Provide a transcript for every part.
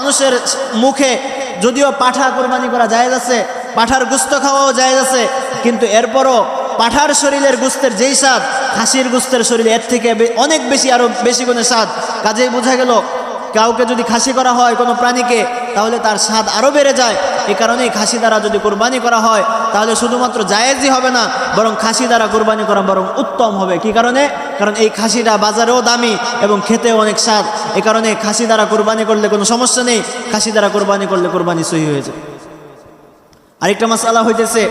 মানুষের মুখে যদিও পাঠা কোরবানি করা যায় আছে, পাঠার গুস্ত খাওয়াও যায় আছে, কিন্তু এরপরও পাঠার শরীরের গুস্তের যেই স্বাদ, খাসির গুস্তের শরীরে এর থেকে অনেক বেশি আরও বেশি গুণে স্বাদ। কাজেই বোঝা গেল, কাউকে যদি খাসি করা হয় কোনো প্রাণীকে, তাহলে তার স্বাদ আরও বেড়ে যায়। এই কারণেই খাসি দ্বারা যদি কোরবানি করা হয়, তাহলে শুধুমাত্র জায়েজই হবে না, বরং খাসি দ্বারা কোরবানি করা বরং উত্তম হবে। কি কারণে? কারণ এই খাসিটা বাজারেও দামি এবং খেতেও অনেক স্বাদ। এই কারণে খাসি দ্বারা কোরবানি করলে কোনো সমস্যা নেই, খাসি দ্বারা কোরবানি করলে কোরবানি সহি হয়ে যায় আরেকটা মশালা হইতেছে,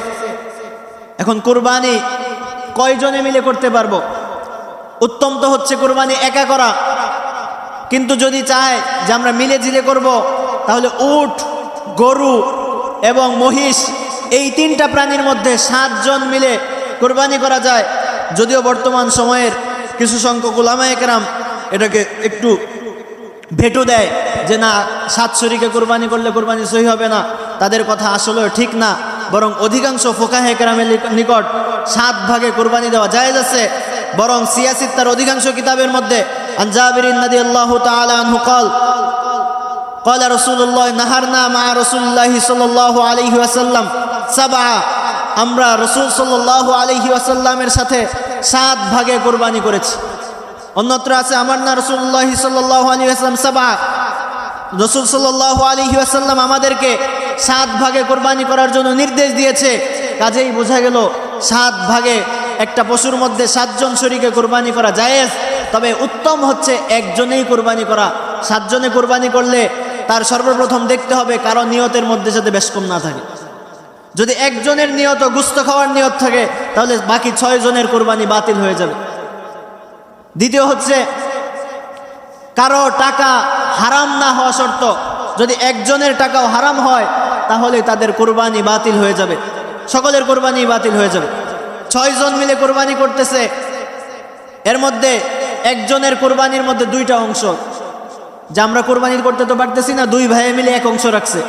এখন কোরবানি কয়জনে মিলে করতে পারব? উত্তম তো হচ্ছে কোরবানি একা করা। কিন্তু যদি চায় যে আমরা মিলে জিলে করব, তাহলে উট, গরু এবং মহিষ, এই তিনটা প্রাণীর মধ্যে সাতজন মিলে কোরবানি করা যায়। যদিও বর্তমান সময়ের কিছু সংখ্যক উলামা একরাম এটাকে একটু ভেটু দেয় যে না সাত শরীকে কোরবানি করলে কোরবানি সহি হবে না তাদের কথা আসলে ঠিক না বরং অধিকাংশ ফোকাহে কেরামের নিকট সাত ভাগে কোরবানি দেওয়া জায়েজ আছে বরং সিয়াসিদ তার অধিকাংশ কিতাবের মধ্যে আনজাবির নদী আল্লাহ আনহু কল قال رسول الله نهرنا مع رسول الله صلى الله عليه وسلم سبعة আমরা রসুল সাল্লাহ আলহি ওয়াসাল্লামের সাথে সাত ভাগে কোরবানি করেছি। অন্যত্র আছে, আমার না রসুল্লাহ সাল্লাহ আলী আসলাম সাবা। রসুল সাল্লাহ আলহি আসাল্লাম আমাদেরকে সাত ভাগে কোরবানি করার জন্য নির্দেশ দিয়েছে। কাজেই বোঝা গেল, সাত ভাগে একটা পশুর মধ্যে সাতজন শরীকে কোরবানি করা জায়েজ, তবে উত্তম হচ্ছে একজনেই কোরবানি করা। সাতজনে কোরবানি করলে তার সর্বপ্রথম দেখতে হবে কারও নিয়তের মধ্যে যাতে বেশ কম না থাকে। যদি একজনের নিয়ত গুস্ত খাওয়ার নিয়ত থাকে, তাহলে বাকি ছয় জনের কোরবানি বাতিল হয়ে যাবে। দ্বিতীয় হচ্ছে, কারও টাকা হারাম না হওয়া শর্ত। যদি একজনের টাকাও হারাম হয়, তাহলে তাদের কোরবানি বাতিল হয়ে যাবে। সকলের কোরবানি বাতিল হয়ে যাবে। ছয়জন মিলে কোরবানি করতেছে, এর মধ্যে একজনের কোরবানির মধ্যে দুইটা অংশ। যে আমরা কোরবানি করতে তো পারতেছি না, দুই ভাইয়ে মিলে এক অংশ রাখছে।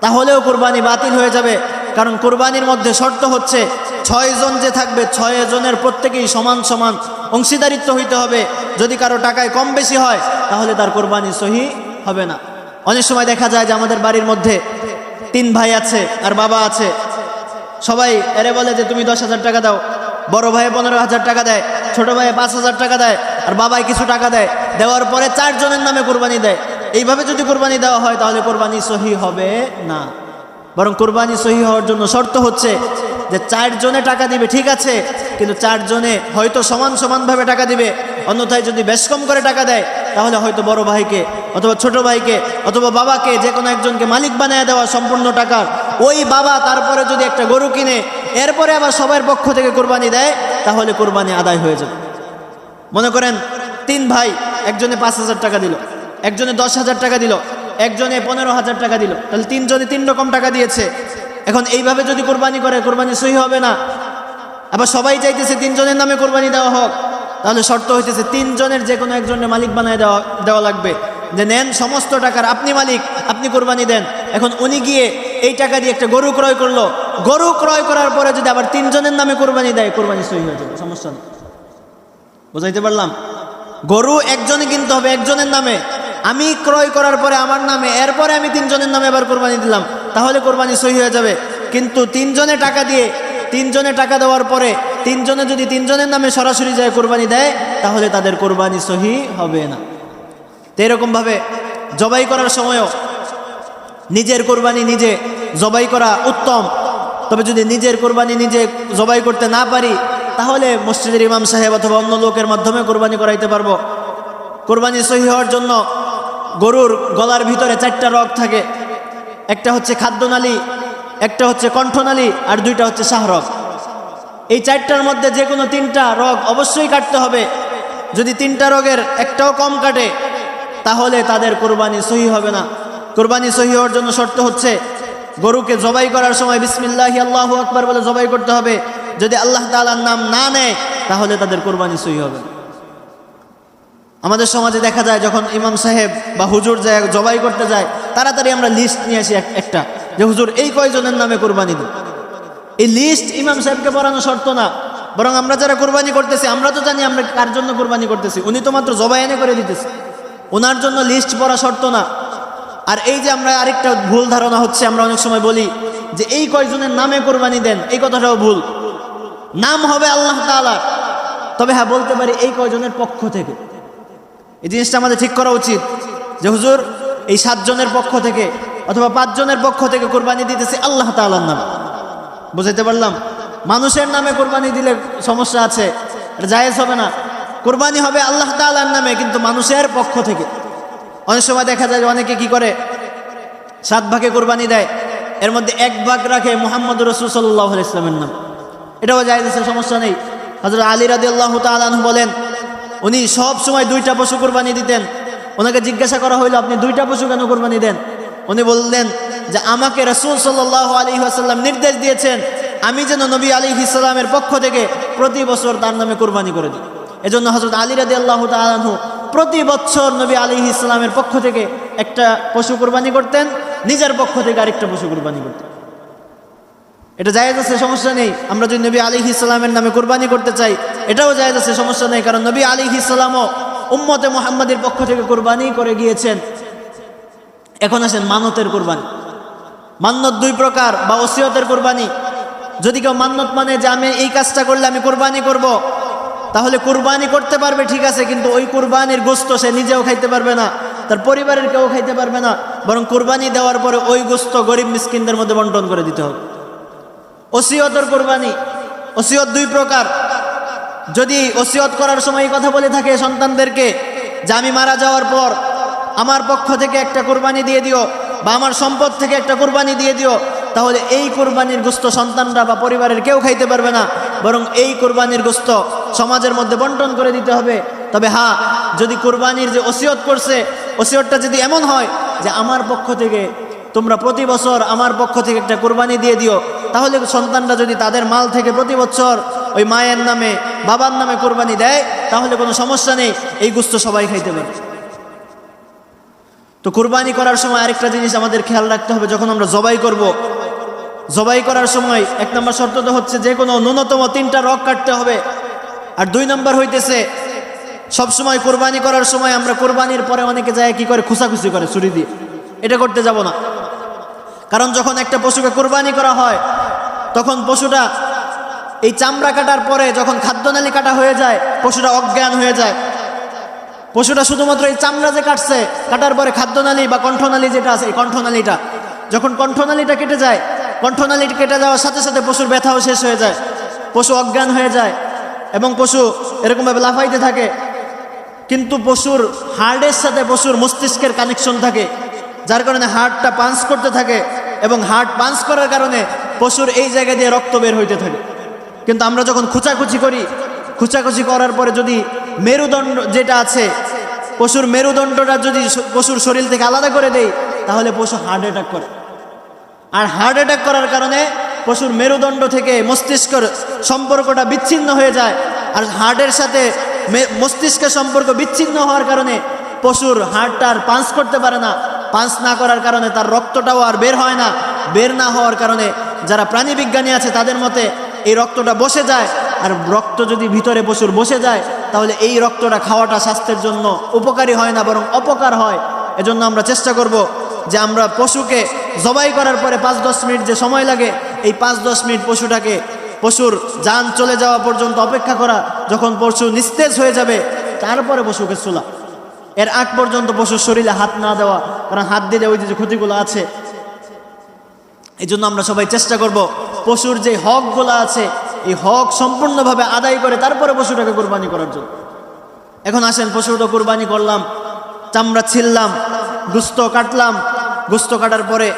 তাহলেও কোরবানি বাতিল হয়ে যাবে। কারণ কোরবানির মধ্যে শর্ত হচ্ছে ছয় জন যে থাকবে, ছয় জনের প্রত্যেকেই সমান সমান অংশীদারিত্ব হইতে হবে। যদি কারও টাকায় কম বেশি হয়, তাহলে তার কোরবানি সহি হবে না। অনেক সময় দেখা যায় যে আমাদের বাড়ির মধ্যে তিন ভাই আছে আর বাবা আছে। সবাই এরে বলে যে, তুমি দশ হাজার টাকা দাও। বড় ভাই পনেরো হাজার টাকা দেয়, ছোট ভাই পাঁচ হাজার টাকা দেয়, আর বাবাই কিছু টাকা দেয়। দেওয়ার পরে চারজনের নামে কোরবানি দেয়। এইভাবে যদি কোরবানি দেওয়া হয়, তাহলে কোরবানি সহি হবে না। বরং কোরবানি সহি হওয়ার জন্য শর্ত হচ্ছে যে চারজনে টাকা দিবে, ঠিক আছে, কিন্তু চারজনে হয়তো সমান সমানভাবে টাকা দিবে। অন্যথায় যদি বেশ কম করে টাকা দেয়, তাহলে হয়তো বড় ভাইকে অথবা ছোট ভাইকে অথবা বাবাকে, যে কোনো একজনকে মালিক বানিয়ে দেওয়া সম্পূর্ণ টাকার। ওই বাবা তারপরে যদি একটা গরু কিনে, এরপরে আবার সবার পক্ষ থেকে কোরবানি দেয়, তাহলে কোরবানি আদায় হয়ে যাবে। মনে করেন, তিন ভাই একজনে পাঁচ হাজার টাকা দিল। একজনে দশ হাজার টাকা দিল, একজনে পনেরো হাজার টাকা দিল। তাহলে তিনজনে তিন রকম টাকা দিয়েছে। এখন এইভাবে যদি কোরবানি করে, কোরবানি সহি হবে না। আবার সবাই চাইতেছে তিনজনের নামে কোরবানি দেওয়া হোক। তাহলে শর্ত হইতেছে তিনজনের যে কোনো একজনের মালিক বানায় দেওয়া দেওয়া লাগবে। যে নেন সমস্ত টাকার, আপনি মালিক, আপনি কোরবানি দেন। এখন উনি গিয়ে এই টাকা দিয়ে একটা গরু ক্রয় করল। গরু ক্রয় করার পরে যদি আবার তিনজনের নামে কোরবানি দেয়, কোরবানি সহি হয়ে যাবে, সমস্যা নেই। বুঝাইতে পারলাম? গরু একজনে কিনতে হবে একজনের নামে। আমি ক্রয় করার পরে আমার নামে, এরপরে আমি তিনজনের নামে এবার কোরবানি দিলাম, তাহলে কোরবানি সহি হয়ে যাবে। কিন্তু তিনজনে টাকা দিয়ে, তিনজনে টাকা দেওয়ার পরে তিনজনে যদি তিনজনের নামে সরাসরি যায় কোরবানি দেয়, তাহলে তাদের কোরবানি সহি হবে না। তো এরকমভাবে জবাই করার সময়ও নিজের কোরবানি নিজে জবাই করা উত্তম। তবে যদি নিজের কোরবানি নিজে জবাই করতে না পারি, তাহলে মসজিদের ইমাম সাহেব অথবা অন্য লোকের মাধ্যমে কোরবানি করাইতে পারব। কোরবানি সহি হওয়ার জন্য গরুর গলার ভিতরে চারটা রগ থাকে। একটা হচ্ছে খাদ্যনালী, একটা হচ্ছে কণ্ঠনালী, আর দুইটা হচ্ছে শাহরগ। এই চারটার মধ্যে যে কোনো তিনটা রগ অবশ্যই কাটতে হবে। যদি তিনটা রগের একটাও কম কাটে, তাহলে তাদের কোরবানি সহি হবে না। কোরবানি সহি হওয়ার জন্য শর্ত হচ্ছে, গরুকে জবাই করার সময় বিসমিল্লাহি আল্লাহু আকবার বলে জবাই করতে হবে। যদি আল্লাহ তাআলার নাম না নেয়, তাহলে তাদের কোরবানি সহি হবে না। আমাদের সমাজে দেখা যায় যখন ইমাম সাহেব বা হুজুর যায়, জবাই করতে যায়, তাড়াতাড়ি আমরা লিস্ট নিয়ে আসি একটা, যে হুজুর, এই কয়জনের নামে কোরবানি দিন এই লিস্ট ইমাম সাহেবকে পড়ানো শর্ত না। বরং আমরা যারা কোরবানি করতেছি, আমরা তো জানি আমরা কার জন্য কোরবানি করতেছি। উনি তো মাত্র জবাই এনে করে দিতেছে। ওনার জন্য লিস্ট পড়া শর্ত না। আর এই যে আমরা আরেকটা ভুল ধারণা হচ্ছে, আমরা অনেক সময় বলি যে এই কয়জনের নামে কোরবানি দেন, এই কথাটাও ভুল। নাম হবে আল্লাহ তাআলা। তবে হ্যাঁ বলতে পারি এই কয়জনের পক্ষ থেকে। এই জিনিসটা আমাদের ঠিক করা উচিত যে হুজুর, এই সাতজনের পক্ষ থেকে অথবা পাঁচজনের পক্ষ থেকে কোরবানি দিতেছি আল্লাহ তাআলার নামে। বুঝাইতে পারলাম? মানুষের নামে কোরবানি দিলে সমস্যা আছে, এটা জায়েজ হবে না। কোরবানি হবে আল্লাহ তাআলার নামে, কিন্তু মানুষের পক্ষ থেকে। অনেক সময় দেখা যায় যে অনেকে কি করে? সাত ভাগে কোরবানি দেয়, এর মধ্যে এক ভাগ রাখে মোহাম্মদ রসুল সাল্লাহ ইসলামের নাম। এটাও যায় দেশের সমস্যা নেই। হজরত আলী রাদি আল্লাহ তালু বলেন উনি সব সময় দুইটা পশু কোরবানি দিতেন। ওনাকে জিজ্ঞাসা করা হইল, আপনি দুইটা পশু কেন কোরবানি দেন? উনি বললেন যে, আমাকে রসুল সাল্লাহ আলী আসাল্লাম নির্দেশ দিয়েছেন, আমি যেন নবী আলী ইসলামের পক্ষ থেকে প্রতি বছর তার নামে কোরবানি করে দিই। এজন্য হজরত আলী রাদি আল্লাহ তালু প্রতি বছর নবী আলী ইসলামের পক্ষ থেকে একটা পশু কোরবানি করতেন, নিজের পক্ষ থেকে আরেকটা পশু কোরবানি করতেন। এটা জায়েজ আছে, সমস্যা নেই। আমরা যদি নবী আলী ইসলামের নামে কোরবানি করতে চাই এটাও জায়েজ আছে, সমস্যা নেই, কারণ নবী আলী ইসলামও উম্মতে মোহাম্মদের পক্ষ থেকে কোরবানি করে গিয়েছেন। এখন আসেন মানতের কোরবানি। মান্নত দুই প্রকার, বা ওসিয়তের কোরবানি। যদি কেউ মান্নত মানে যে আমি এই কাজটা করলে আমি কোরবানি করব। তাহলে কোরবানি করতে পারবে, ঠিক আছে, কিন্তু ওই কোরবানির গোস্ত সে নিজেও খাইতে পারবে না, তার পরিবারের কেউ খাইতে পারবে না, বরং কোরবানি দেওয়ার পরে ওই গোস্ত গরিব মিসকিনদের মধ্যে বন্টন করে দিতে হবে। ওসিয়তর কোরবানি, ওসিয়ত দুই প্রকার। যদি ওসিয়ত করার সময় কথা বলে থাকে সন্তানদেরকে যে আমি মারা যাওয়ার পর আমার পক্ষ থেকে একটা কোরবানি দিয়ে দিও বা আমার সম্পদ থেকে একটা কোরবানি দিয়ে দিও, তাহলে এই কোরবানির গোস্ত সন্তানরা বা পরিবারের কেউ খাইতে পারবে না। বরং এই কোরবানির গোস্ত সমাজের মধ্যে বন্টন করে দিতে হবে। তবে হ্যাঁ যদি কোরবানির যে ওসিয়ত করছে, ওসিয়তটা যদি এমন হয় যে আমার পক্ষ থেকে তোমরা প্রতি বছর আমার পক্ষ থেকে একটা কোরবানি দিয়ে দিও। তাহলে সন্তানরা যদি তাদের মাল থেকে প্রতি বছর ওই মায়ের নামে, বাবার নামে কোরবানি দেয়, তাহলে কোনো সমস্যা নেই, এই গুস্ত সবাই খাইতে পারে। তো কোরবানি করার সময় আরেকটা জিনিস আমাদের খেয়াল রাখতে হবে, যখন আমরা জবাই করব। জবাই করার সময় এক নম্বর শর্ত তো হচ্ছে যে কোনো ন্যূনতম তিনটা রক কাটতে হবে। আর দুই নম্বর হইতেছে, সবসময় কোরবানি করার সময় আমরা কোরবানির পরে অনেকে যায় কি করে? খুসাখুসি করে, ছুরি দিয়ে। এটা করতে যাব না। কারণ যখন একটা পশুকে কোরবানি করা হয়, তখন পশুটা এই চামড়া কাটার পরে যখন খাদ্যনালী কাটা হয়ে যায়, পশুটা অজ্ঞান হয়ে যায়। পশুটা শুধুমাত্র এই চামড়া যে কাটছে, কাটার পরে খাদ্যনালী বা কণ্ঠনালী যেটা আছে, এই কণ্ঠনালীটা যখন কণ্ঠনালীটা কেটে যায় কণ্ঠনালীটা কেটে যাওয়ার সাথে সাথে পশুর ব্যথাও শেষ হয়ে যায়, পশু অজ্ঞান হয়ে যায় এবং পশু এরকমভাবে লাফাইতে থাকে। কিন্তু পশুর হার্টের সাথে পশুর মস্তিষ্কের কানেকশন থাকে। যার কারণে হার্টটা পাঞ্চ করতে থাকে এবং হার্ট পাঞ্চ করার কারণে পশুর এই জায়গা দিয়ে রক্ত বের হইতে থাকে। কিন্তু আমরা যখন খুচাখুচি করি, খুচাখুচি করার পরে যদি মেরুদণ্ড যেটা আছে, পশুর মেরুদণ্ডটা যদি পশুর শরীর থেকে আলাদা করে দেই, তাহলে পশু হার্ট অ্যাটাক করে। আর হার্ট অ্যাটাক করার কারণে পশুর মেরুদণ্ড থেকে মস্তিষ্কর সম্পর্কটা বিচ্ছিন্ন হয়ে যায়। আর হার্টের সাথে মস্তিষ্কের সম্পর্ক বিচ্ছিন্ন হওয়ার কারণে পশুর হার্টটা আর পাঞ্চ করতে পারে না। পাঞ্চ না করার কারণে তার রক্তটাও আর বের হয় না, বের না হওয়ার কারণে যারা প্রাণী বিজ্ঞানী আছে তাদের মতে এই রক্তটা বসে যায়, আর রক্ত যদি ভিতরে পশুর বসে যায়, তাহলে এই রক্তটা খাওয়াটা স্বাস্থ্যের জন্য উপকারী হয় না, বরং অপকার হয়। এজন্য আমরা চেষ্টা করব যে আমরা পশুকে জবাই করার পরে পাঁচ দশ মিনিট যে সময় লাগে, এই পাঁচ দশ মিনিট পশুটাকে, পশুর যান চলে যাওয়া পর্যন্ত অপেক্ষা করা, যখন পশু নিস্তেজ হয়ে যাবে, তারপরে পশুকে চুলা এর আগ পর্যন্ত পশুর শরীরে হাত না দেওয়া, কারণ হাত দিলে ওই যে ক্ষতিগুলো আছে এই জন্য আমরা সবাই চেষ্টা করব পশুর যে হকগুলো আছে, এই হক সম্পূর্ণভাবে আদায় করে তারপরে পশুটাকে কোরবানি করার জন্য এখন আসেন পশুটা কোরবানি করলাম, চামড়া ছিললাম, গুস্ত কাটলাম, গুস্ত কাটার পরে,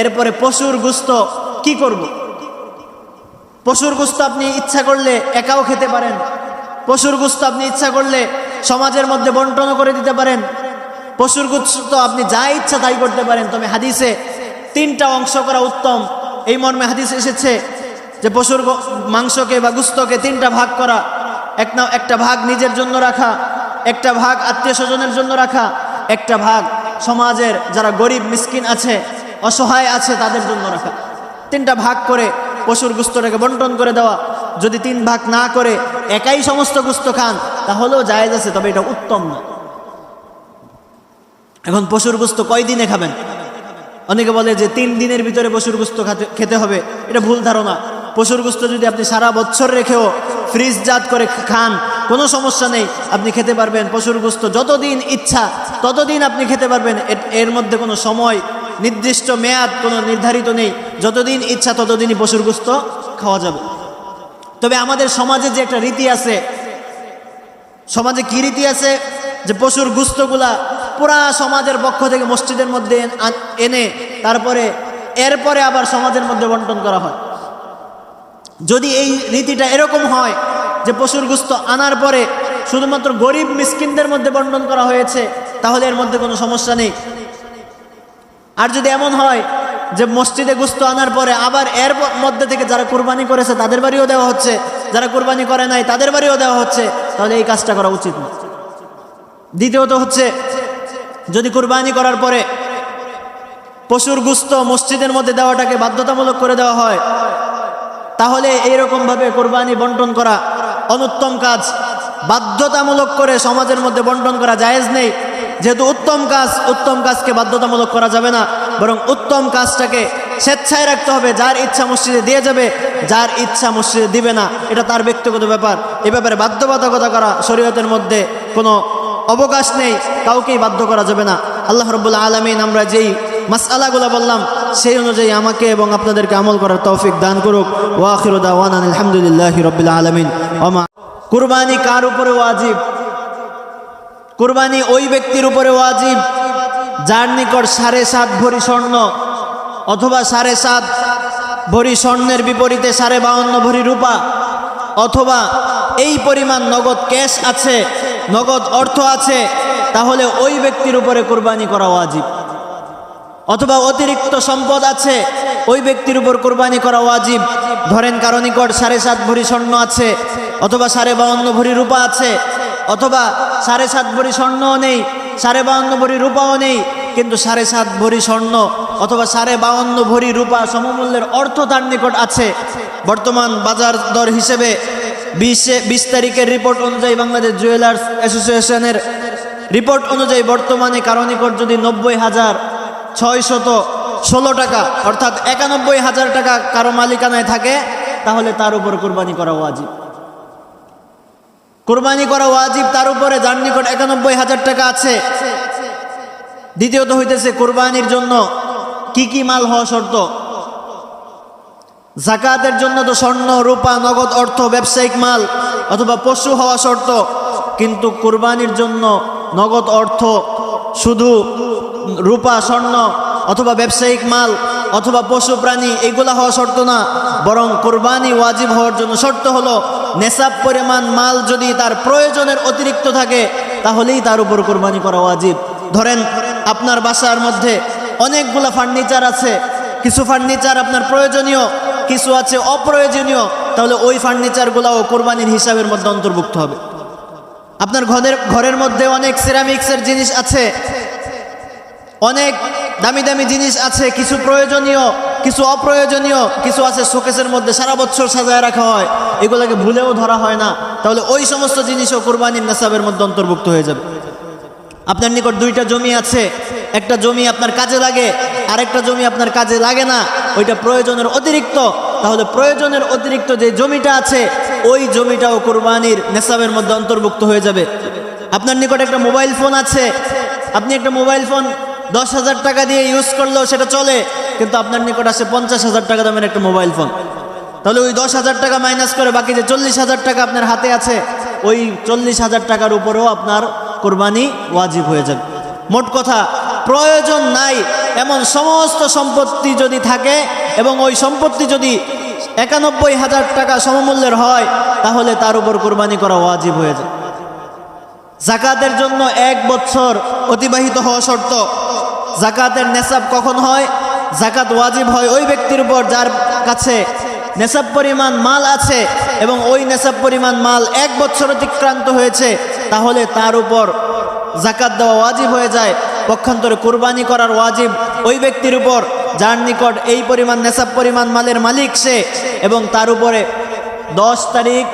এরপরে পশুর গুস্ত কি করব। পশুর গুস্ত আপনি ইচ্ছা করলে একাও খেতে পারেন, পশুর গুস্ত আপনি ইচ্ছা করলে সমাজের মধ্যে বন্টন করে দিতে পারেন। পশুর গুস্ত আপনি যা ইচ্ছা তাই করতে পারেন, তবে হাদিসে তিনটা অংশ করা উত্তম। এই মর্মে হাদিস এসেছে যে পশুর মাংসকে বা গুস্তকে তিনটা ভাগ করা, এক না একটা ভাগ নিজের জন্য রাখা, একটা ভাগ আত্মীয় স্বজনের জন্য রাখা, একটা ভাগ সমাজের যারা গরিব, মিসকিন আছে, অসহায় আছে তাদের জন্য রাখা। তিনটা ভাগ করে পশুর গুস্তটাকে বন্টন করে দেওয়া। যদি তিন ভাগ না করে, একাই সমস্ত গুস্ত খান। তাহলেও জায়েজ আছে, তবে এটা উত্তম না। এখন পশুর গুস্ত কয়দিনে খাবেন? অনেকে বলে যে তিন দিনের ভিতরে পশুর গুস্ত খাতে হবে, এটা ভুল ধারণা। পশুর গুস্ত যদি আপনি সারা বছর রেখেও ফ্রিজজাত করে খান, কোনো সমস্যা নেই, আপনি খেতে পারবেন। পশুর গুস্ত যতদিন ইচ্ছা, ততদিন আপনি খেতে পারবেন। এর মধ্যে কোনো সময় নির্দিষ্ট মেয়াদ কোনো নির্ধারিত নেই। যতদিন ইচ্ছা, ততদিনই পশুর গুস্ত খাওয়া যাবে। তবে আমাদের সমাজে যে একটা রীতি আছে সমাজে কি রীতি আছে যে পশুর গুস্তগুলা পুরা সমাজের পক্ষ থেকে মসজিদের মধ্যে এনে তারপরে এরপরে আবার সমাজের মধ্যে বন্টন করা হয়। যদি এই রীতিটা এরকম হয় যে পশুর গুস্ত আনার পরে শুধুমাত্র গরিব মিসকিনদের মধ্যে বন্টন করা হয়েছে, তাহলে এর মধ্যে কোনো সমস্যা নেই। আর যদি এমন হয় যে মসজিদে গুস্ত আনার পরে আবার এর মধ্যে থেকে যারা কুরবানি করেছে, তাদের বাড়িও দেওয়া হচ্ছে যারা কোরবানি করে নাই, তাদের বাড়িও দেওয়া হচ্ছে। তাহলে এই কাজটা করা উচিত না। দ্বিতীয়ত হচ্ছে, যদি কুরবানি করার পরে পশুর গুস্ত মসজিদের মধ্যে দেওয়াটাকে বাধ্যতামূলক করে দেওয়া হয়, তাহলে এইরকমভাবে কোরবানি বন্টন করা অনুত্তম কাজ। বাধ্যতামূলক করে সমাজের মধ্যে বন্টন করা জায়েজ নেই। যেহেতু উত্তম কাজ, উত্তম কাজকে বাধ্যতামূলক করা যাবে না, বরং উত্তম কাজটাকে স্বেচ্ছায় রাখতে হবে, যার ইচ্ছা মসজিদে দিয়ে যাবে, যার ইচ্ছা মসজিদে দিবে না, এটা তার ব্যক্তিগত ব্যাপার। এ ব্যাপারে বাধ্যবাধকতা করা শরীয়তের মধ্যে কোনো অবকাশ নেই, কাউকেই বাধ্য করা যাবে না। আল্লাহ রব্বুল্লা আলমিন আমরা যেই মাসআলাগুলো বললাম, সেই অনুযায়ী আমাকে এবং আপনাদেরকে আমল করার তৌফিক দান করুক। ওয়াখিরুদা ওয়ান আলহামদুলিল্লাহ রবিল আলমিন। কুরবানি কার উপরে ওয়াজিব? কুরবানি ওই ব্যক্তির উপরে ওয়াজিব, যার নিকট সাড়ে সাত ভরি স্বর্ণ অথবা সাড়ে সাত ভরি স্বর্ণের বিপরীতে সাড়ে বাউন্ন ভরি রূপা, অথবা এই পরিমাণ নগদ ক্যাশ আছে, নগদ অর্থ আছে, তাহলে ওই ব্যক্তির উপরে কুরবানি করা ওয়াজিব। অথবা অতিরিক্ত সম্পদ আছে, ওই ব্যক্তির উপর কোরবানি করা ওয়াজিব। ধরেন কারও নিকট সাড়ে সাত ভরি স্বর্ণ আছে, অথবা সাড়ে বাউন্ন ভরি রূপা আছে, অথবা সাড়ে সাত ভরি স্বর্ণও নেই, সাড়ে বাউন্ন ভরি রূপাও নেই, কিন্তু সাড়ে সাত ভরি স্বর্ণ অথবা সাড়ে বাউন্ন ভরি রূপা সমমূল্যের অর্থ তার নিকট আছে। বর্তমান বাজার দর হিসেবে বিশে বিশ তারিখের রিপোর্ট অনুযায়ী বাংলাদেশ জুয়েলার্স অ্যাসোসিয়েশনের রিপোর্ট অনুযায়ী বর্তমানে কারও নিকট যদি নব্বই হাজার ছয়শত ষোলো টাকা, অর্থাৎ একানব্বই হাজার টাকা কারও মালিকানায় থাকে, তাহলে তার উপর কোরবানি করা ওয়াজিব। কোরবানি করা ওয়াজিব তার উপরে, যার নিকট একানব্বই হাজার টাকা আছে। দ্বিতীয়ত হইতেছে কোরবানির জন্য কি কি মাল হওয়া শর্ত? জাকাতের জন্য তো স্বর্ণ, রূপা, নগদ অর্থ, ব্যবসায়িক মাল অথবা পশু হওয়া শর্ত। কিন্তু কোরবানির জন্য নগদ অর্থ শুধু রূপা, স্বর্ণ অথবা ব্যবসায়িক মাল অথবা পশু, প্রাণী এগুলা হওয়া শর্ত না। বরং কোরবানি ওয়াজিব হওয়ার জন্য শর্ত হলো নেশাব পরিমাণ মাল যদি তার প্রয়োজনের অতিরিক্ত থাকে, তাহলেই তার উপর কোরবানি করা ওয়াজিব। ধরেন আপনার বাসার মধ্যে অনেকগুলা ফার্নিচার আছে। কিছু ফার্নিচার আপনার প্রয়োজনীয়, কিছু আছে অপ্রয়োজনীয়। তাহলে ওই ফার্নিচারগুলোও কোরবানির হিসাবের মধ্যে অন্তর্ভুক্ত হবে। আপনার ঘরের ঘরের মধ্যে অনেক সিরামিক্সের জিনিস আছে। অনেক দামি দামি জিনিস আছে। কিছু প্রয়োজনীয়, কিছু অপ্রয়োজনীয়, কিছু আছে শোকেসের মধ্যে সারা বছর সাজায় রাখা হয়। এগুলোকে ভুলেও ধরা হয় না। তাহলে ওই সমস্ত জিনিসও কোরবানির নেশাবের মধ্যে অন্তর্ভুক্ত হয়ে যাবে। আপনার নিকট দুইটা জমি আছে। একটা জমি আপনার কাজে লাগে, আরেকটা জমি আপনার কাজে লাগে না, ওইটা প্রয়োজনের অতিরিক্ত। তাহলে প্রয়োজনের অতিরিক্ত যে জমিটা আছে, ওই জমিটাও কোরবানির নেশাবের মধ্যে অন্তর্ভুক্ত হয়ে যাবে। আপনার নিকট একটা মোবাইল ফোন আছে, আপনি একটা মোবাইল ফোন দশ হাজার টাকা দিয়ে ইউজ করলেও সেটা চলে, কিন্তু আপনার নিকট আছে পঞ্চাশ হাজার টাকা দামের একটা মোবাইল ফোন। তাহলে ওই দশ হাজার টাকা মাইনাস করে বাকি যে চল্লিশ হাজার টাকা আপনার হাতে আছে, ওই চল্লিশ হাজার টাকার উপরেও আপনার কোরবানি ওয়াজিব হয়ে যাবে। মোট কথা প্রয়োজন নাই। এমন সমস্ত সম্পত্তি যদি থাকে এবং ওই সম্পত্তি যদি একানব্বই হাজার টাকা সমমূল্যের হয়, তাহলে তার উপর কোরবানি করা ওয়াজিব হয়ে যায়। জাকাতের জন্য এক বছর অতিবাহিত হওয়া শর্ত। জাকাতের নেশাব কখন হয়? জাকাত ওয়াজিব হয় ওই ব্যক্তির উপর যার কাছে নেশাব পরিমাণ মাল আছে এবং ওই নেশাব পরিমাণ মাল এক বছর অতিক্রান্ত হয়েছে, তাহলে তার উপর জাকাত দেওয়া ওয়াজিব হয়ে যায়। পক্ষান্তরে কোরবানি করার ওয়াজিব ওই ব্যক্তির উপর, যার নিকট এই পরিমাণ নেশাব পরিমাণ মালের মালিক সে এবং তার উপরে দশ তারিখ,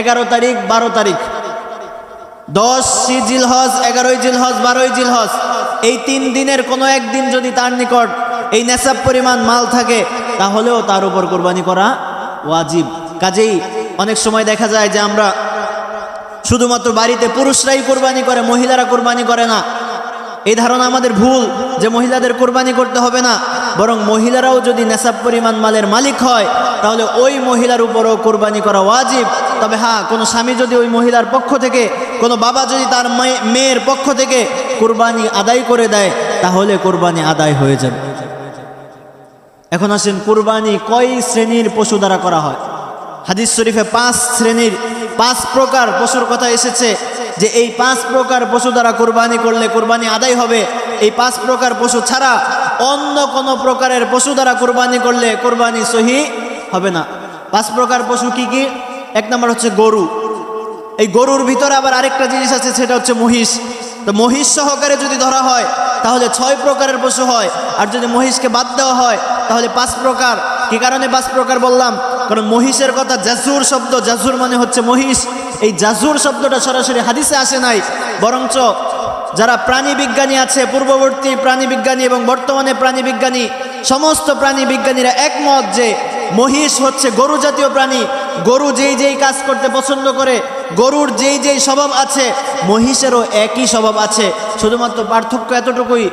এগারো তারিখ, বারো তারিখ। দশ জিল হজ এগারোই জিল হজ বারোই জিল হজ এই তিন দিনের কোনো একদিন যদি তার নিকট এই নেশাব পরিমাণ মাল থাকে, তাহলেও তার উপর কোরবানি করা ওয়াজিব। কাজেই অনেক সময় দেখা যায় যে আমরা শুধুমাত্র বাড়িতে পুরুষরাই কোরবানি করে, মহিলারা কোরবানি করে না। এই ধারণা আমাদের ভুল যে মহিলাদের কোরবানি করতে হবে না, বরং মহিলারাও যদি নেশাব পরিমাণ মালের মালিক হয়, তাহলে ওই মহিলার উপরও কোরবানি করা ওয়াজিব। তবে হ্যাঁ কোনো স্বামী যদি ওই মহিলার পক্ষ থেকে, কোনো বাবা যদি তার মেয়ে- মেয়ের পক্ষ থেকে কোরবানি আদায় করে দেয়, তাহলে কোরবানি আদায় হয়ে যাবে। এখন আসেন কোরবানি কয় শ্রেণির পশু দ্বারা করা হয়? হাদিস শরীফে পাঁচ শ্রেণির, পাঁচ প্রকার পশুর কথা এসেছে। যে এই পাঁচ প্রকার পশু দ্বারা কোরবানি করলে কোরবানি আদায় হবে। এই পাঁচ প্রকার পশু ছাড়া অন্য কোনো প্রকারের পশু দ্বারা কোরবানি করলে কোরবানি সহি হবে না। পাঁচ প্রকার পশু কি কি? এক নম্বর হচ্ছে গরু। এই গরুর ভিতরে আবার আরেকটা জিনিস আছে, সেটা হচ্ছে মহিষ। তো মহিষ সহকারে যদি ধরা হয়, তাহলে ছয় প্রকারের পশু হয়। আর যদি মহিষকে বাদ দেওয়া হয়, তাহলে পাঁচ প্রকার। কি কারণে পাঁচ প্রকার বললাম? কারণ মহিষের কথা জাজুর শব্দ, জাজুর মানে হচ্ছে মহিষ। এই জাজুর শব্দটা সরাসরি হাদিসে আসে নাই। বরঞ্চ যারা প্রাণী বিজ্ঞানী আছে, পূর্ববর্তী প্রাণী বিজ্ঞানী এবং বর্তমানে প্রাণী বিজ্ঞানী, সমস্ত প্রাণী বিজ্ঞানীরা একমত যে মহিষ হচ্ছে গরু জাতীয় প্রাণী। গরু যেই যেই কাজ করতে পছন্দ করে, গরুর যেই যেই স্বভাব আছে, মহিষেরও একই স্বভাব আছে। শুধুমাত্র পার্থক্য এতটুকুই,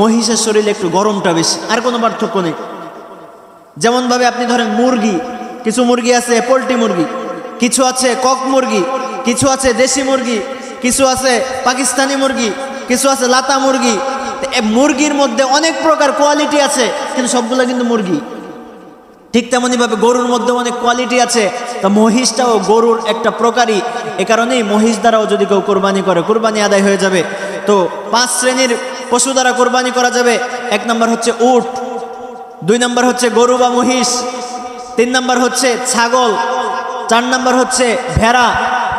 মহিষের শরীরে একটু গরমটা বেশি, আর কোনো পার্থক্য নেই। যেমনভাবে আপনি ধরেন মুরগি, কিছু মুরগি আছে, পোলট্রি মুরগি। কিছু আছে কক মুরগি, কিছু আছে দেশি মুরগি, কিছু আছে পাকিস্তানি মুরগি, কিছু আছে লাতা মুরগি। মুরগির মধ্যে অনেক প্রকার কোয়ালিটি আছে, কিন্তু সবগুলো কিন্তু মুরগি। ঠিক তেমনইভাবে গরুর মধ্যে অনেক কোয়ালিটি আছে। তা মহিষটাও গরুর একটা প্রকারই। এ কারণেই মহিষ দ্বারাও যদি কেউ কোরবানি করে, কোরবানি আদায় হয়ে যাবে। তো পাঁচ শ্রেণির পশু দ্বারা কোরবানি করা যাবে। এক নম্বর হচ্ছে উট, দুই নম্বর হচ্ছে গরু বা মহিষ, তিন নম্বর হচ্ছে ছাগল। চার নম্বর হচ্ছে ভেড়া,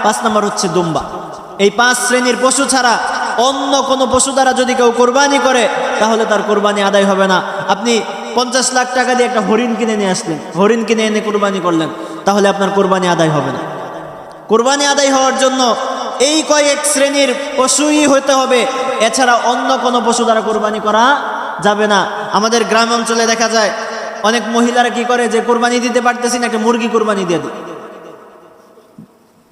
পাঁচ নম্বর হচ্ছে দুম্বা। এই পাঁচ শ্রেণির পশু ছাড়া অন্য কোনো পশু দ্বারা যদি কেউ কোরবানি করে, তাহলে তার কোরবানি আদায় হবে না। আপনি পঞ্চাশ লাখ টাকা দিয়ে একটা হরিণ কিনে নিয়ে আসলেন, হরিণ কিনে এনে কোরবানি করলেন, তাহলে আপনার কোরবানি আদায় হবে না। কোরবানি আদায় হওয়ার জন্য এই কয়েক শ্রেণির পশুই হতে হবে। এছাড়া অন্য কোনো পশু দ্বারা কোরবানি করা যাবে না। আমাদের গ্রাম অঞ্চলে দেখা যায়, অনেক মহিলারা কি করে যে কোরবানি দিতে পারতেছি না, একটা মুরগি কোরবানি দিয়ে দিই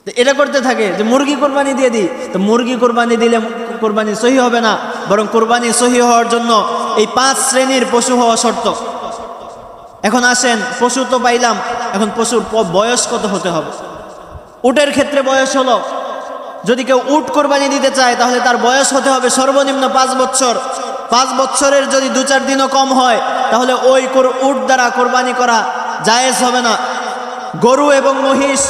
তো এটা করতে থাকে যে মুরগি কোরবানি দিয়ে দিই। তো মুরগি কোরবানি দিলে কোরবানি সহি হবে না, বরং কোরবানি সহি হওয়ার জন্য এই পাঁচ শ্রেণির পশু হওয়া শর্ত। এখন আসেন, পশু তো পাইলাম, এখন পশুর বয়স কত হতে হবে? উটের ক্ষেত্রে বয়স হলো, যদি কেউ উট কোরবানি দিতে চায়, তাহলে তার বয়স হতে হবে সর্বনিম্ন পাঁচ বছর পাঁচ বছরের যদি দু চার দিনও কম হয়, তাহলে ওই উট দ্বারা কোরবানি করা জায়েজ হবে না। গরু এবং মহিষ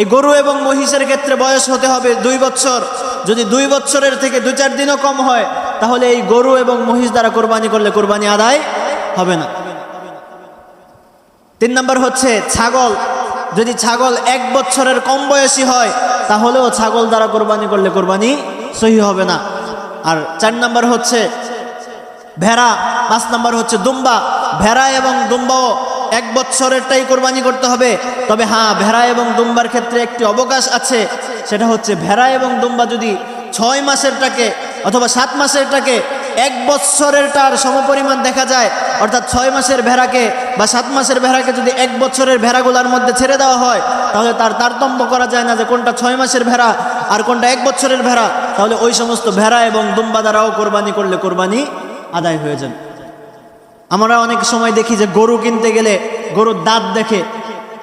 এই গরু এবং মহিষের ক্ষেত্রে বয়স হতে হবে দুই বছর। যদি দুই বছরের থেকে দু চার দিনও কম হয়, তাহলে এই গরু এবং মহিষ দ্বারা কোরবানি করলে কোরবানি আদায় হবে না। তিন নম্বর হচ্ছে ছাগল। যদি ছাগল এক বছরের কম বয়সী হয়, তাহলেও ছাগল দ্বারা কোরবানি করলে কোরবানি সহি হবে না। আর চার নম্বর হচ্ছে ভেড়া, পাঁচ নম্বর হচ্ছে দুম্বা। ভেড়া এবং দুম্বাও এক বছরেরটাই কোরবানি করতে হবে। তবে হ্যাঁ ভেড়া এবং দুম্বার ক্ষেত্রে একটি অবকাশ আছে। সেটা হচ্ছে ভেড়া এবং দুম্বা যদি ছয় মাসেরটাকে অথবা সাত মাসেরটাকে এক বছরেরটার সমপরিমাণ দেখা যায়, অর্থাৎ ছয় মাসের ভেড়াকে বা সাত মাসের ভেড়াকে যদি এক বছরের ভেড়াগুলোর মধ্যে ছেড়ে দেওয়া হয়, তাহলে তার তারতম্য করা যায় না যে কোনটা ছয় মাসের ভেড়া আর কোনটা এক বছরের ভেড়া। তাহলে ওই সমস্ত ভেড়া এবং দুম্বা দ্বারাও কোরবানি করলে কোরবানি আদায় হয়ে যাবে। আমরা অনেক সময় দেখি যে গরু কিনতে গেলে গরুর দাঁত দেখে।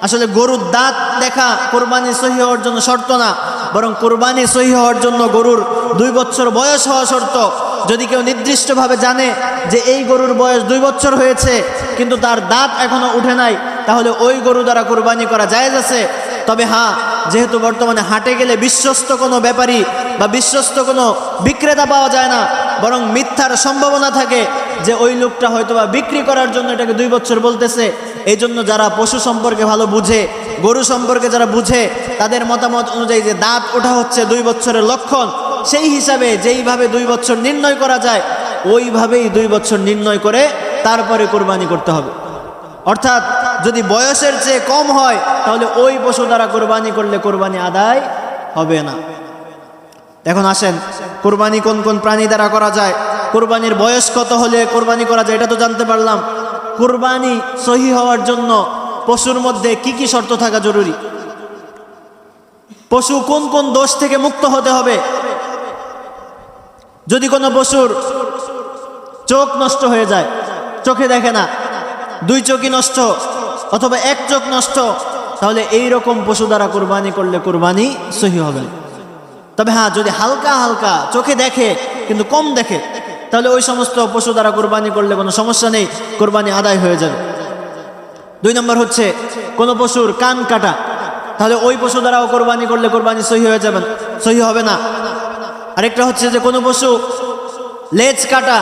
আসলে গরুর দাঁত দেখা কোরবানি সহি হওয়ার জন্য শর্ত না, বরং কোরবানি সহি হওয়ার জন্য গরুর দুই বছর বয়স হওয়া শর্ত। যদি কেউ নির্দিষ্টভাবে জানে যে এই গরুর বয়স দুই বছর হয়েছে, কিন্তু তার দাঁত এখনও উঠে নাই, তাহলে ওই গরু দ্বারা কোরবানি করা যায় আছে। তবে হ্যাঁ যেহেতু বর্তমানে হাটে গেলে বিশ্বস্ত কোনো ব্যাপারী বা বিশ্বস্ত কোনো বিক্রেতা পাওয়া যায় না, বরং মিথ্যার সম্ভাবনা থাকে যে ওই লোকটা হয়তোবা বিক্রি করার জন্য এটাকে দুই বছর বলতেছে এই জন্য যারা পশু সম্পর্কে ভালো বুঝে, গরু সম্পর্কে যারা বুঝে, তাদের মতামত অনুযায়ী যে দাঁত ওঠা হচ্ছে দুই বছরের লক্ষণ, সেই হিসাবে যেইভাবে দুই বছর নির্ণয় করা যায়, ওইভাবেই দুই বছর নির্ণয় করে তারপরে কোরবানি করতে হবে। অর্থাৎ যদি বয়সের চেয়ে কম হয়, তাহলে ওই পশু দ্বারা কোরবানি করলে কোরবানি আদায় হবে না। এখন আসেন কোরবানি কোন কোন প্রাণী দ্বারা করা যায়? কোরবানির বয়স কত হলে কোরবানি করা যায়? এটা তো জানতে পারলাম। কোরবানি সহি হওয়ার জন্য পশুর মধ্যে কি কি শর্ত থাকা জরুরি? পশু কোন কোন দোষ থেকে মুক্ত হতে হবে? যদি কোনো পশুর চোখ নষ্ট হয়ে যায়, চোখে দেখে না, দুই চোখই নষ্ট অথবা এক চোখ নষ্ট, তাহলে এই রকম পশু দ্বারা কোরবানি করলে কোরবানি সহি হবে না। তবে হ্যাঁ যদি হালকা হালকা চোখে দেখে, কিন্তু কম দেখে, তাহলে ওই সমস্ত পশু দ্বারা কোরবানি করলে কোনো সমস্যা নেই, কোরবানি আদায় হয়ে যাবে। দুই নম্বর হচ্ছে, কোনো পশুর কান কাটা, তাহলে ওই পশু দ্বারাও কোরবানি করলে কোরবানি সহি হয়ে যাবেন সহি হবে না। আরেকটা হচ্ছে যে, কোনো পশু লেজ কাটা,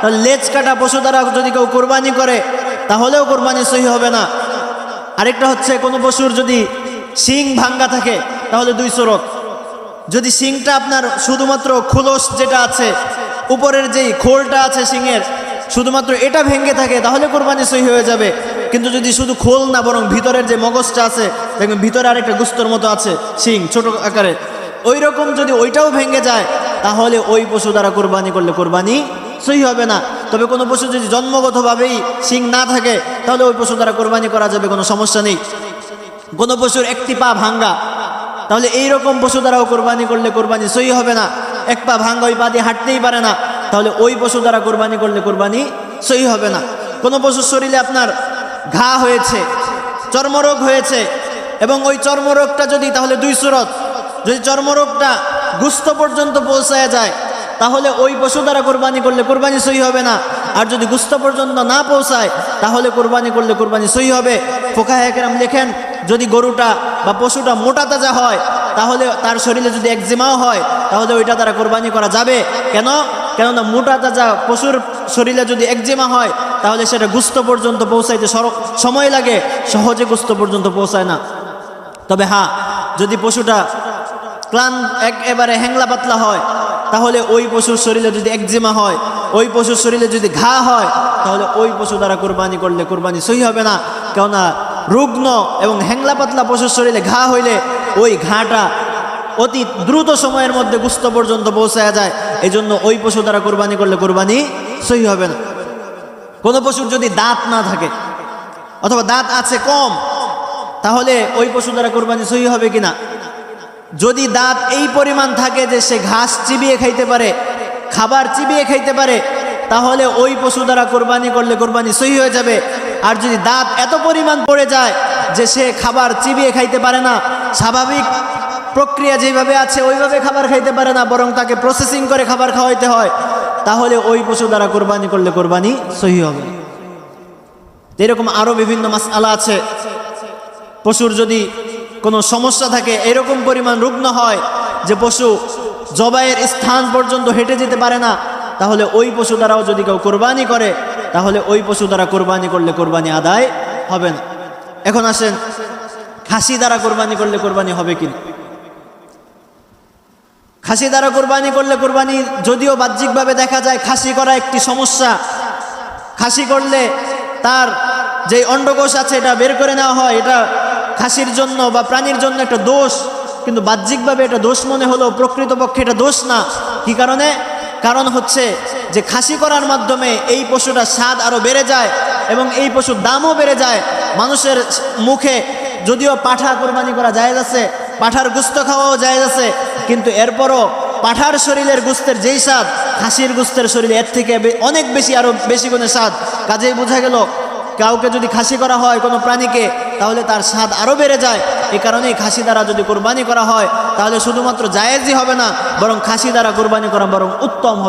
তাহলে লেজ কাটা পশু দ্বারা যদি কেউ কোরবানি করে, তাহলেও কোরবানি সহি হবে না। আরেকটা হচ্ছে, কোনো পশুর যদি শিং ভাঙ্গা থাকে, তাহলে দুই চোরক যদি শিংটা আপনার শুধুমাত্র খোলস যেটা আছে, উপরের যেই খোলটা আছে শিংয়ের, শুধুমাত্র এটা ভেঙে থাকে, তাহলে কোরবানি সহি হয়ে যাবে। কিন্তু যদি শুধু খোল না, বরং ভিতরের যে মগজটা আছে, দেখবেন ভিতরে আরেকটা গুস্তর মতো আছে শিং, ছোট আকারে। ওই রকম যদি ওইটাও ভেঙে যায়, তাহলে ওই পশু দ্বারা কোরবানি করলে কোরবানি সহি হবে না। তবে কোনো পশু যদি জন্মগতভাবেই শিং না থাকে, তাহলে ওই পশু দ্বারা কোরবানি করা যাবে, কোনো সমস্যা নেই। কোনো পশুর একটি পা ভাঙ্গা তাহলে এই রকম পশু দ্বারাও কোরবানি করলে কোরবানি সই হবে না। এক পা ভাঙ্গা, ওই পা দিয়ে হাঁটতেই পারে না। তাহলে ওই পশু দ্বারা কোরবানি করলে কোরবানি সই হবে না। কোনো পশুর শরীরে আপনার ঘা হয়েছে, চর্মরোগ হয়েছে, এবং ওই চর্মরোগটা যদি তাহলে দুই সুরত, যদি চর্মরোগটা গুস্ত পর্যন্ত পৌঁছায় যায়, তাহলে ওই পশু দ্বারা কোরবানি করলে কোরবানি সই হবে না। আর যদি গুস্ত পর্যন্ত না পৌঁছায়, তাহলে কোরবানি করলে কোরবানি সই হবে। ফোকা একরাম লেখেন যদি গরুটা বা পশুটা মোটা তাজা হয়, তাহলে তার শরীরে যদি একজিমাও হয়, তাহলে ওইটা তারা কোরবানি করা যাবে। কেন? কেননা মোটা তাজা পশুর শরীরে যদি একজিমা হয়, তাহলে সেটা গুস্ত পর্যন্ত পৌঁছাইতে সময় লাগে। সহজে গুস্ত পর্যন্ত পৌঁছায় না। তবে হ্যাঁ যদি পশুটা ক্লান একেবারে হ্যাংলা পাতলা হয়, তাহলে ওই পশুর শরীরে যদি একজিমা হয়, ওই পশুর শরীরে যদি ঘা হয়, তাহলে ওই পশু দ্বারা কোরবানি করলে কোরবানি সহি হবে না। কেননা রুগ্ন এবং হ্যাংলা পাতলা পশুর শরীরে ঘা হইলে ওই ঘাটা অতি দ্রুত সময়ের মধ্যে গুস্ত পর্যন্ত পৌঁছায় যায়। এই জন্য ওই পশু দ্বারা কোরবানি করলে কোরবানি সহি হবে না। কোনো পশুর যদি দাঁত না থাকে অথবা দাঁত আছে কম, তাহলে ওই পশু দ্বারা কোরবানি সহি হবে কিনা? যদি দাঁত এই পরিমাণ থাকে যে সে ঘাস চিবিয়ে খাইতে পারে, খাবার চিবিয়ে খাইতে পারে, তাহলে ওই পশু দ্বারা কোরবানি করলে কোরবানি সহি হয়ে যাবে। আর যদি দাঁত এত পরিমাণ পড়ে যায় যে সে খাবার চিবিয়ে খাইতে পারে না, স্বাভাবিক প্রক্রিয়া যেভাবে আছে ওইভাবে খাবার খাইতে পারে না, বরং তাকে প্রসেসিং করে খাবার খাওয়াইতে হয়, তাহলে ওই পশু দ্বারা কোরবানি করলে কোরবানি সহি হবে। এরকম আরও বিভিন্ন মাস আলা আছে। পশুর যদি কোনো সমস্যা থাকে, এরকম পরিমাণ রুগ্ন হয় যে পশু জবাইয়ের স্থান পর্যন্ত হেঁটে যেতে পারে না, তাহলে ওই পশু দ্বারাও যদি কেউ কোরবানি করে তাহলে ওই পশু দ্বারা কোরবানি করলে কোরবানি আদায় হবে না। এখন আসেন, খাসি দ্বারা কোরবানি করলে কোরবানি হবে কি না? খাসি দ্বারা কোরবানি করলে কোরবানি যদিও বাহ্যিকভাবে দেখা যায় খাসি করা একটি সমস্যা। খাসি করলে তার যে অন্ডকোষ আছে এটা বের করে নেওয়া হয়, এটা খাসির জন্য বা প্রাণীর জন্য একটা দোষ। কিন্তু বাহ্যিকভাবে এটা দোষ মনে হলো প্রকৃতপক্ষে এটা দোষ না। কি কারণে? কারণ হচ্ছে যে খাসি করার মাধ্যমে এই পশুটার স্বাদ আরও বেড়ে যায় এবং এই পশুর দামও বেড়ে যায়। মানুষের মুখে যদিও পাঠা কোরবানি করা যায় আছে, পাঠার গুস্ত খাওয়াও যায় আছে, কিন্তু এরপরও পাঠার শরীরের গুস্তের যেই স্বাদ, খাসির গুস্তের শরীরে এর থেকে অনেক বেশি আরও বেশি গুণে স্বাদ। কাজেই বোঝা গেল কাউকে যদি খাসি করা হয় কোনো প্রাণীকে, তাহলে তার স্বাদ আরও বেড়ে যায়। এ কারণেই খাসি দ্বারা যদি কোরবানি করা হয়, তাহলে শুধুমাত্র জায়েজই হবে না, বরং খাসি দ্বারা কোরবানি করা বরং উত্তম হবে।